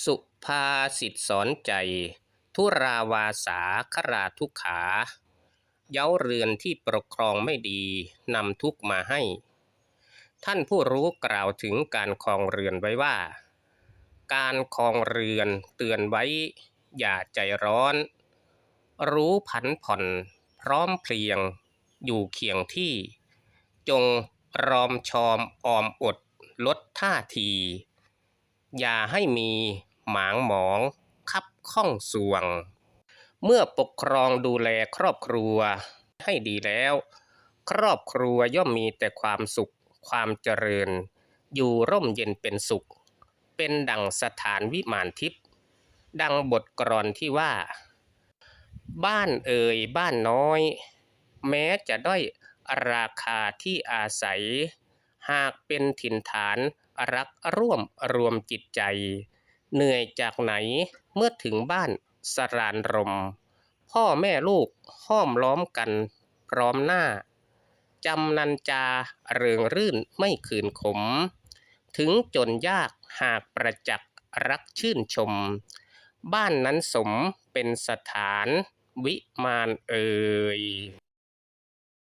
สุภาษิตสอนใจ ทุราวาสาคราทุกขา เย้าเรือนที่ปกครองไม่ดีนำทุกมาให้ ท่านผู้รู้กล่าวถึงการครองเรือนไว้ว่า การครองเรือนเตือนไว้ อย่าใจร้อน รู้ผันผ่อนพร้อมเพรียง อยู่เคียงที่ จงรอมชอมออมอดลดท่าที อย่าให้มีหมางหมอง คับข้องสวง เมื่อปกครองดูแลครอบครัวให้ดีแล้ว ครอบครัวย่อมมีแต่ความสุข ความเจริญ อยู่ร่มเย็นเป็นสุข เป็นดังสถานวิมานทิพย์ดังบทกรอนที่ว่า บ้านเอ่ยบ้านน้อย แม้จะด้อยราคาที่อาศัย หากเป็นถิ่นฐานรักร่วมรวมจิตใจ เหนื่อยจากไหนเมื่อถึงบ้านสรานรม พ่อแม่ลูกห้อมล้อมกันพร้อมหน้าจำนันจาเริงรื่นไม่คืนขม ถึงจนยากหากประจักษ์รักชื่นชม บ้านนั้นสมเป็นสถานวิมานเอ่ย